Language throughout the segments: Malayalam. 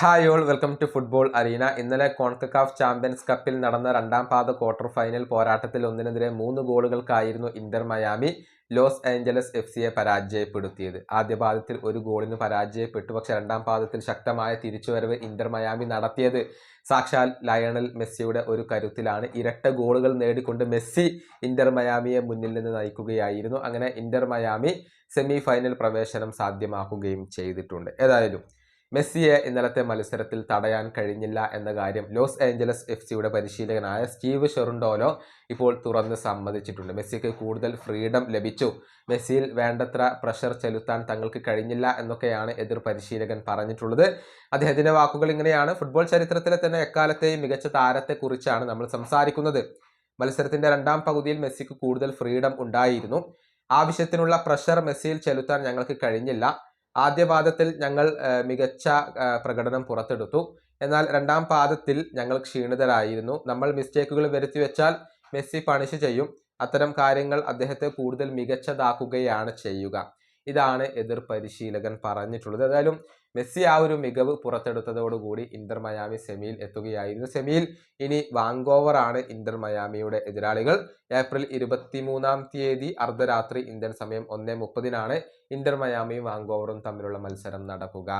Hi all welcome to football arena ഇന്നലെ കോൺകക്കാഫ് ചാമ്പ്യൻസ് കപ്പിൽ നടന്ന രണ്ടാം പാദ ക്വാർട്ടർ ഫൈനൽ പോരാട്ടത്തിൽ ഒന്നിനെതിരെ മൂന്ന് ഗോളുകൾക്കായിരുന്നു Inter Miami Los Angeles F സിയെ പരാജയപ്പെടുത്തിയത്. ആദ്യ പാദത്തിൽ ഒരു ഗോളിന് പരാജയപ്പെട്ടു പക്ഷെ രണ്ടാം പാദത്തിൽ ശക്തമായ തിരിച്ചുവരവ് ഇന്റർ മയാമി നടത്തിയത്. സാക്ഷാൽ ലയണൽ മെസ്സിയുടെ ഒരു കരുത്തിലാണ്. ഇരട്ട ഗോളുകൾ നേടിക്കൊണ്ട് മെസ്സി ഇന്റർ മയാമിയെ മുന്നിൽ നിന്ന് നയിക്കുകയായിരുന്നു. അങ്ങനെ ഇന്റർ മയാമി സെമി ഫൈനൽ പ്രവേശനം സാധ്യമാക്കുകയും ചെയ്തിട്ടുണ്ട്. ഏതായാലും മെസ്സിയെ ഇന്നലത്തെ മത്സരത്തിൽ തടയാൻ കഴിഞ്ഞില്ല എന്ന കാര്യം ലോസ് ഏഞ്ചലസ് എഫ് സിയുടെ പരിശീലകനായ സ്റ്റീവ് ഷെറുണ്ടോലോ ഇപ്പോൾ തുറന്ന് സമ്മതിച്ചിട്ടുണ്ട്. മെസ്സിക്ക് കൂടുതൽ ഫ്രീഡം ലഭിച്ചു. മെസ്സിയിൽ വേണ്ടത്ര പ്രഷർ ചെലുത്താൻ തങ്ങൾക്ക് കഴിഞ്ഞില്ല എന്നൊക്കെയാണ് എതിർ പരിശീലകൻ പറഞ്ഞിട്ടുള്ളത്. അദ്ദേഹത്തിന്റെ വാക്കുകൾ ഇങ്ങനെയാണ്. ഫുട്ബോൾ ചരിത്രത്തിലെ തന്നെ എക്കാലത്തെയും മികച്ച താരത്തെക്കുറിച്ചാണ് നമ്മൾ സംസാരിക്കുന്നത്. മത്സരത്തിന്റെ രണ്ടാം പകുതിയിൽ മെസ്സിക്ക് കൂടുതൽ ഫ്രീഡം ഉണ്ടായിരുന്നു. ആവശ്യത്തിനുള്ള പ്രഷർ മെസ്സിയിൽ ചെലുത്താൻ ഞങ്ങൾക്ക് കഴിഞ്ഞില്ല. ആദ്യ പാദത്തിൽ ഞങ്ങൾ മികച്ച പ്രകടനം പുറത്തെടുത്തു. എന്നാൽ രണ്ടാം പാദത്തിൽ ഞങ്ങൾ ക്ഷീണിതരായിരുന്നു. നമ്മൾ മിസ്റ്റേക്കുകൾ വരുത്തി വെച്ചാൽ മെസ്സി പണിഷ് ചെയ്യും. അത്തരം കാര്യങ്ങൾ അദ്ദേഹത്തെ കൂടുതൽ മികച്ചതാക്കുകയാണ് ചെയ്യുക. ഇതാണ് എതിർ പരിശീലകൻ പറഞ്ഞിട്ടുള്ളത്. ഏതായാലും മെസ്സി ആ ഒരു മികവ് പുറത്തെടുത്തതോടുകൂടി ഇന്റർ മയാമി സെമിയിൽ എത്തുകയായിരുന്നു. സെമിയിൽ ഇനി വാങ്കോവർ ആണ് ഇന്റർ മയാമിയുടെ എതിരാളികൾ. ഏപ്രിൽ ഇരുപത്തിമൂന്നാം തീയതി അർദ്ധരാത്രി ഇന്ത്യൻ സമയം ഒന്നേ മുപ്പതിനാണ് ഇന്റർ മയാമിയും വാങ്കോവറും തമ്മിലുള്ള മത്സരം നടക്കുക.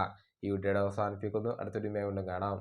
ഈ വീഡിയോയുടെ അവസാനിപ്പിക്കുന്നു. അടുത്തൊരു മേ കൊണ്ടും കാണാം.